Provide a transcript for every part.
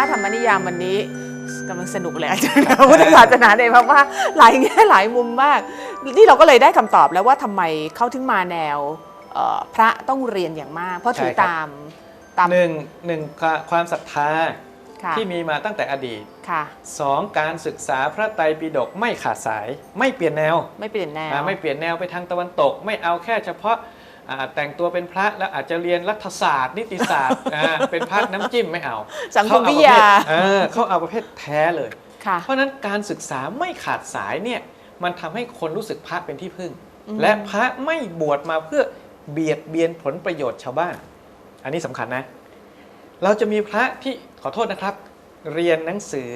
ถ้าธรรมนิยามวันนี้กำลังสนุกเลยอาจารย์พุทธศาสนาเนี่ยเพราะว่าหลายแง่หลายมุมมาก นี่เราก็เลยได้คำตอบแล้วว่าทำไมเขาถึงมาแนวเอ่อพระต้องเรียนอย่างมาก เพราะถือใช่ครับตามตามหนึ่งหนึ่งความความศรัทธาค่ะที่มีมาตั้งแต่อดีตค่ะสองการศึกษาพระไตรปิฎกไม่ขาดสาย ไม่เปลี่ยนแนว ไม่เปลี่ยนแนวอ่าไม่เปลี่ยนแนวไปทางตะวันตก ไม่เอาแค่เฉพาะ อ่าแต่งตัวเป็นพระแล้วอาจจะเรียนรัฐศาสตร์ นิติศาสตร์อ่าเป็นพระน้ำจิ้มไม่เอาสังคมวิทยา เขเอประเภทเออเขาเอาประเภทแท้เลย ค่ะ เพราะฉะนั้นการศึกษาไม่ขาดสายเนี่ยมันทำให้คนรู้สึกพระเป็นที่พึ่ง อืม และพระไม่บวชมาเพื่อเบียดเบียนผลประโยชน์ชาวบ้าน อันนี้สำคัญนะ เราจะมีพระที่ขอโทษนะครับ เรียนหนังสือ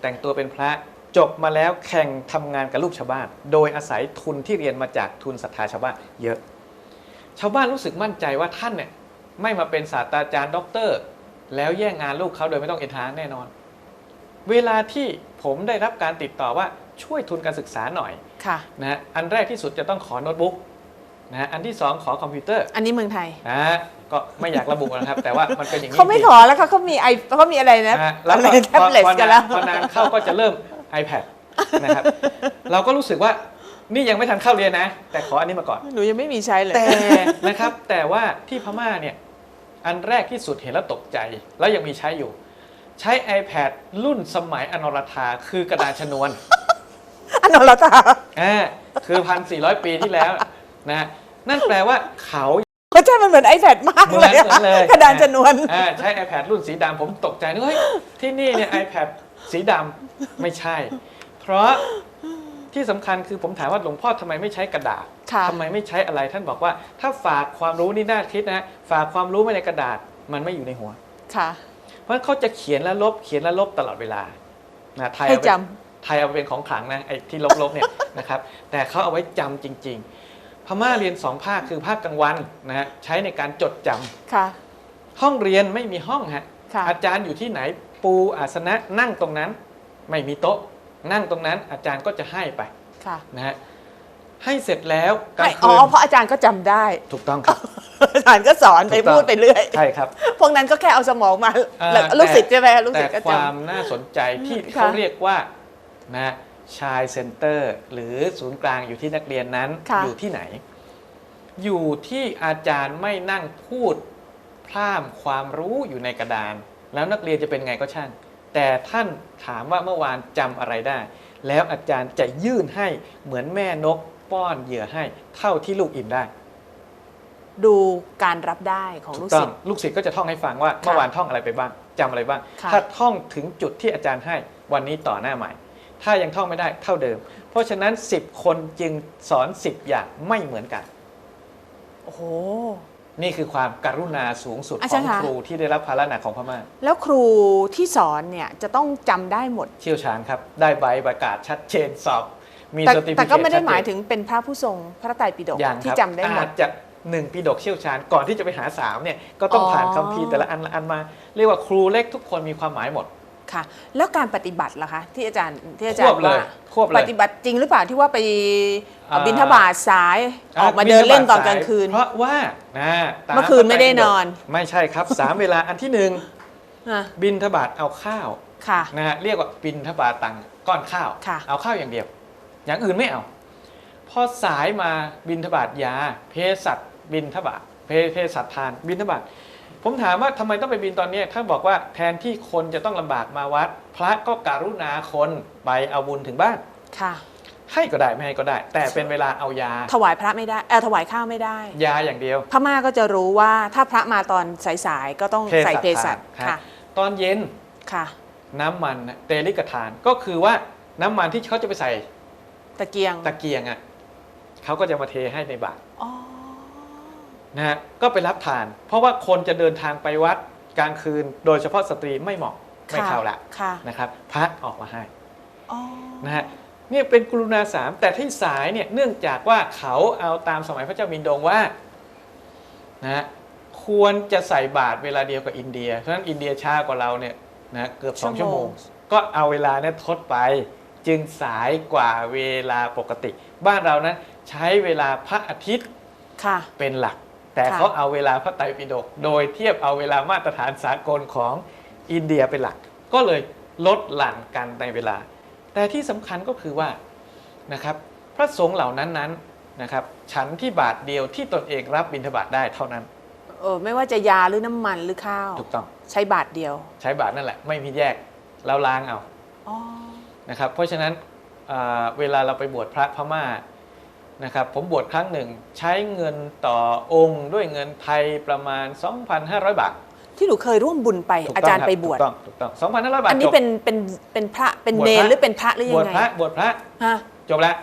แต่งตัวเป็นพระจบมาแล้วแข่งทำงานกับลูกชาวบ้าน โดยอาศัยทุนที่เรียนมาจากทุนศรัทธาชาวบ้านเยอะ ชาวบ้านรู้สึกมั่นใจว่าท่านเนี่ยไม่มาเป็นศาสตราจารย์ด็อกเตอร์ แล้วแย่งงานลูกเขาโดยไม่ต้องเอ็นทรานซ์แน่นอน เวลาที่ผมได้รับการติดต่อว่าช่วยทุนการศึกษาหน่อยค่ะนะฮะอันแรกที่สุดจะต้องขอโน้ตบุ๊กนะฮะอันที่สองขอคอมพิวเตอร์ อันนี้เมืองไทยนะฮะก็ไม่อยากระบุนะครับ แต่ว่ามันเป็นอย่างนี้เขาไม่จริงขอแล้วค่ะเขามีไอเขามีอะไรนะนะฮะแล้วอะไรก็แท็บเล็ตพอกันแล้วพอนานเข้าก็จะเริ่ม iPad นะครับเราก็รู้สึกว่า นี่ยังไม่ทันเข้าเรียนนะ แต่ขออันนี้มาก่อน หนูยังไม่มีใช้เลย แต่ นะครับ แต่ว่าที่พม่าเนี่ย อันแรกที่สุดเห็นแล้วตกใจ แล้วยังมีใช้อยู่ ใช้ iPad รุ่นสมัยอนรธาคือกระดาษชนวนอันนั้นเราตาอ่าคือพันสี่ร้อยปีที่แล้วนะนั่นแปลว่าเขาเขาใช่มันเหมือน iPad มากเหมืเลอนยเหมือนเลยกระดานชนวนอ่าใช้ iPad รุ่นสีดำผมตกใจนึกว่าเฮ้ยที่นี่เนี่ย iPad สีดำไม่ใช่ เพราะ ที่สำคัญคือผมถามว่าหลวงพ่อทำไมไม่ใช้กระดาษค่ะทำไมไม่ใช้อะไร ท่านบอกว่า ถ้าฝากความรู้นี่น่าคิดนะฝากความรู้ไว้ในกระดาษมันไม่อยู่ในหัวค่ะเพราะฉะนั้นเขาจะเขียนและลบเขียนและลบตลอดเวลานะไทยให้เอาไปจไทยเอาไปเป็นของขลังนะไอ้ที่ลบๆเนี่ยนะครับ แต่เขาเอาไว้จำจริง ๆ พม่าเรียนสองภาคคือภาคกลางวันนะฮะใช้ในการจดจำำค่ะห้องเรียนไม่มีห้องฮะค่ะอาจารย์อยู่ที่ไหนปูอาสนะนั่งตรงนั้น ไม่มีโต๊ะ นั่งตรงนั้นอาจารย์ก็จะให้ไปค่ะนะฮะให้เสร็จแล้วกลาให้งอ๋คือนเพราะอาจารย์ก็จำได้ ถูกต้องครับ อาจารย์ก็สอนไปถูกต้อง พูดไปเรื่อย ใช่ครับ พวกนั้นก็แค่เอาสมองมาอ่าแล้วลูกศิษย์ใช่ไหมลูกแต่ศิษย์ก็คจ วามน่าสนใจที่ค่ะเขาเรียกว่านะชายเซ็นเตอร์ หรือศูนย์กลางอยู่ที่นักเรียนนั้นค่ะอยู่ที่ไหน อยู่ที่อาจารย์ไม่นั่งพูดพร่ามความรู้อยู่ในกระดาน แล้วนักเรียนจะเป็นไงก็ช่าง แต่ท่านถามว่าเมื่อวานจำอะไรได้ แล้วอาจารย์จะยื่นให้เหมือนแม่นกป้อนเหยื่อให้เท่าที่ลูกอิ่มได้ำดูการรับได้ของลูกต้อศิงษย์ลูกศิษย์ก็จะท่องให้ฟังว่าเมื่อวานท่องอะไรไปบ้างจำอะไรบ้างค่ะถ้าท่องถึงจุดที่อาจารย์ให้วันนี้ต่อหน้าใหม่ ถ้ายังท่องไม่ได้เท่าเดิม เพราะฉะนั้น 10 คนจึงสอน 10 อย่างไม่เหมือนกัน โอ้โห นี่คือความการุณาสูงสุดอาขจาอรงย์คะ ครูที่ได้รับภาระหนักของพม่า แล้วครูที่สอนเนี่ยจะต้องจำได้หมด เชี่ยวชาญครับ ได้ใบประกาศชัดเจนสอบ มีแต่สติแต่ก็ไม่ได้หมายถึงเป็นพระผู้ทรงพระไตรปิฎกอย่างที่ครับจำได้หมอาด จจะหนึ่งปีดกเชี่ยวชาญก่อนที่จะไปหาสามเนี่ยก็ต้องอ๋อผ่านคัมภีร์แต่ละอันละอันมา เรียกว่าครูเล็กทุกคนมีความหมายหมด ค่ะ แล้วการปฏิบัติล่ะคะที่อาจารย์ที่อาคจารวบย์เลว่ายควบเลย ปฏิบัติจริงหรือเปล่าที่ว่าไปอ่าบินทบาทสายออกมาเดินเล่นตอนกลางคืน เพราะว่านะตาเมื่อคืนไม่ได้นอน ไม่ใช่ครับสามเวลาอันที่หนึ่งอะบินทบาทเอาข้าวค่ะ นะฮะเรียกว่าบินทบาทตังก้อนข้าว ค่ะ เอาข้าวอย่างเดียว อย่างอื่นไม่เอา พอสายมาบินทบาทยาเภสัชบินทบาทเพเภสัชทานบินทบาท ผมถามว่าทำไมต้องไปบินตอนนี้ท่านบอกว่าแทนที่คนจะต้องลำบากมาวัด พระก็การุณาคนไปเอาบุญถึงบ้านค่ะ ให้ก็ได้ไม่ให้ก็ได้ แต่เป็นเวลาเอายา ถวายพระไม่ได้เออถวายข้าวไม่ได้ ยาอย่างเดียว พม่าก็จะรู้ว่าถ้าพระมาตอนสายๆก็ต้องใส่เภสัชทานค่ะ ตอนเย็นค่ะ น้ำมันน่ะเตลิกทานก็คือว่าน้ำมันที่เขาจะไปใส่ ตะเกียงตะเกียงอะเขาก็จะมาเทให้ในบาตรอ๋อ นะฮะก็ไปรับทาน เพราะว่าคนจะเดินทางไปวัดกลางคืน โดยเฉพาะสตรีไม่เหมาะไม่เข้าละค่ะนะครับพระออกมาให้อ๋อนะฮะเนี่ยเป็นกรุณาสามแต่ที่สายเนี่ยเนื่องจากว่าเขาเอาตามสมัยพระเจ้ามินโดงว่านะฮะควรจะใส่บาตรเวลาเดียวกับอินเดีย เพราะฉะนั้นอินเดียช้ากว่าเราเนี่ยนะเกือบสองชั่วโมง ก็เอาเวลาเนี่ยทดไป จึงสายกว่าเวลาปกติ บ้านเรานั้นใช้เวลาพระอาทิตย์ค่ะเป็นหลัก แต่ค่ะเขาเอาเวลาพระไตรปิฎกโดยเทียบเอาเวลามาตรฐานสากลของอินเดียเป็นหลัก ก็เลยลดหลั่นกันในเวลา แต่ที่สำคัญก็คือว่านะครับพระสงฆ์เหล่านั้นนั้นนะครับฉันที่บาทเดียวที่ตนเองรับบิณฑบาตได้เท่านั้นเออไม่ว่าจะยาหรือน้ำมันหรือข้าวถูกต้องใช้บาทเดียว ใช้บาทนั่นแหละ ไม่มีแยกเราล้างเอาอ๋อนะครับเพราะฉะนั้นอ่าเวลาเราไปบวชพระพม่า นะครับผมบวชครั้งหนึ่งใช้เงินต่อองค์ด้วยเงินไทยประมาณ 2,500 บาท ที่หนูเคยร่วมบุญไปถูกอาต้งจารย์คไปบวชถูกต้องถูกต้อง2,500 บาทอันนี้จบ เป็นเป็นเป็นพระเป็นบวชเนพรระ หรือเป็นพระหรือบยัวชงไงพระบวชพระฮะจบแล้ว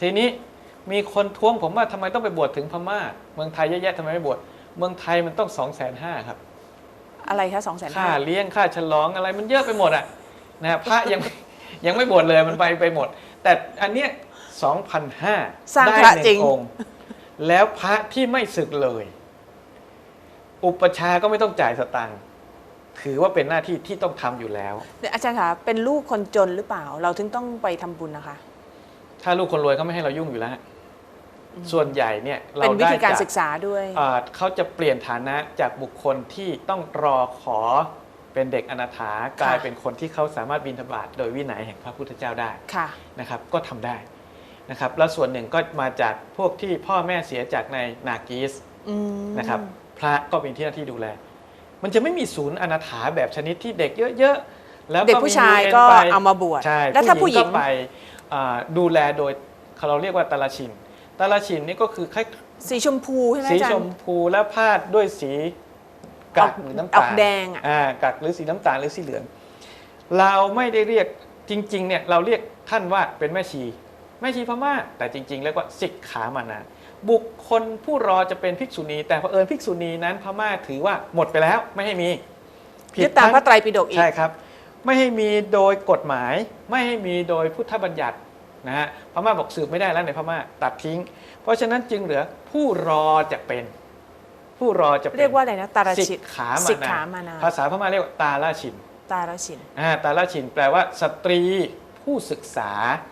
ทีนี้มีคนท้วงผมว่าทำไมต้องไปบวชถึงพม่า เมืองไทยเยอะแยะทำไมไม่บวชเมืองไทยมันต้อง2 5 0 0 0ครับ อะไรคะสองแสนค่าเลี้ยงค่าฉลองอะไรมันเยอะไปหมดอะนะฮะพระยัง ยังไม่บวชเลยมันไปไปหมด แต่อันเนี้ย 2,500สร้างได้พระหนึ่จริงองค์ แล้วพระที่ไม่ศึกเลย อุปชฌาย์ก็ไม่ต้องจ่ายสตังค์ถือว่าเป็นหน้าที่ที่ต้องทำอยู่แล้ว เนี่ยอาจารย์คะเป็นลูกคนจนหรือเปล่า เราถึงต้องไปทำบุญนะคะ ถ้าลูกคนรวยเขาไม่ให้เรายุ่งอยู่แล้วฮะส่วนใหญ่เนี่ยเราเป็นวิได้ธีการจากศึกษาด้วย อ่าเขาจะเปลี่ยนฐานะจากบุคคลที่ต้องรอขอเป็นเด็กอนาถากลายเป็นคนที่เขาสามารถบินทบาทโดยวินัยแห่งพระพุทธเจ้าได้ค่ะ นะครับ ก็ทำได้ นะครับแล้วส่วนหนึ่งก็มาจากพวกที่พ่อแม่เสียจากในนากีสอืมนะครับพระก็มีที่หน้าที่ดูแล มันจะไม่มีศูนย์อนาถาแบบชนิดที่เด็กเยอะๆแล้วเด็กผู้ชายมีก็ UN ไปเอามาบวชใช่แล้วถ้าผู้หญิงก็ไปอ่าดูแลโดยเราเรียกว่าตาลชินตาลชินนี่ก็คือคล้ายสีชมพูใช่ไหมสีอาจารชย์มพูและพาดด้วยสีกักออกหรือน้ำอตาอลกแดงอะอ่ากักหรือสีน้ำตาลหรือสีเหลือง เราไม่ได้เรียกจริงๆเนี่ยเราเรียกท่านว่าเป็นแม่ชี แม่ชีพม่าแต่จริงๆแล้วก็สิกขามานาบุคคลผู้รอจะเป็นภิกษุณี แต่เผอิญภิกษุณีนั้นพม่าถือว่าหมดไปแล้วไม่ให้มีผิยึดตามทั้งพระไตรปิฎกอีกใช่ครับ ไม่ให้มีโดยกฎหมาย ไม่ให้มีโดยพุทธบัญญัตินะฮะพม่าบอกสืบไม่ได้แล้วในพม่าตัดทิ้ง เพราะฉะนั้นจึงเหลือผู้รอจะเป็น ผู้รอจะเป็นเรียกว่าอะไรนะตาราสิชิกนขาสิกมาขานามานาภาษาพม่าเรียกว่าตาลาชินตาราชินอ่าตาลาชินแปลว่าสตรี ผู้ศึกษา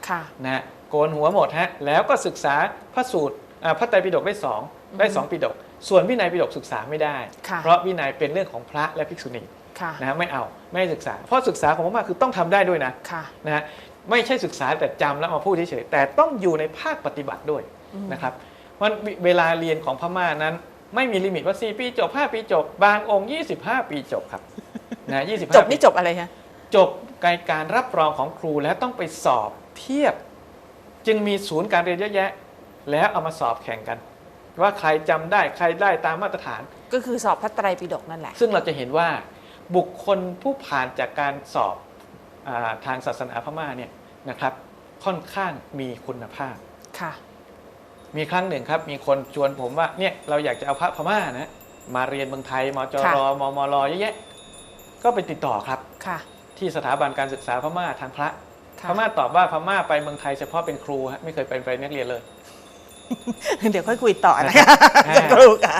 ค่ะนะฮะโกนหัวหมดฮะแล้วก็ศึกษาพระสูตรอ่าพระไตรปิฎกได้สองได้สองปิฎกส่วนวินัยปิฎกศึกษาไม่ได้ค่ะเพราะวินัยเป็นเรื่องของพระและภิกษุณีค่ะนะฮะไม่เอาไม่ให้ศึกษา เพราะศึกษาของพม่าคือต้องทำได้ด้วยนะค่ะนะฮะไม่ใช่ศึกษาแต่จำแล้วมาพูดเฉยๆแต่ต้องอยู่ในภาคปฏิบัติด้วยนะครับเพราะเวลาเรียนของพม่านั้น ไม่มีลิมิตว่า 4 ปีจบ 5 ปีจบ บางองค์ 25 ปีจบครับนะ25จบปีนี่จบอะไรคะจบ การการรับรองของครูแล้วต้องไปสอบเทียบ จึงมีศูนย์การเรียนเยอะแยะ แล้วเอามาสอบแข่งกัน ว่าใครจำได้ใครได้ตามมาตรฐาน ก็คือสอบพระไตรปิฎกนั่นแหละ ซึ่งเราจะเห็นว่าบุคคลผู้ผ่านจากการสอบอาทางศาสนาพม่าเนี่ยนะครับ ค่อนข้างมีคุณภาพค่ะ มีครั้งหนึ่งครับ มีคนชวนผมว่าเนี่ยเราอยากจะเอาพระพม่านะมาเรียนเมืองไทยมจค่ะรมมรเยอะแยะก็ไปติดต่อครับค่ะ ที่สถาบันการศึกษาพม่าทางพระพม่าตอบว่าพม่าไปเมืองไทยเฉพาะเป็นครูฮะไม่เคยไปไปนักเรียนเลย เดี๋ยวค่อยคุยต่อนะคะอ่าสักครูค่ะ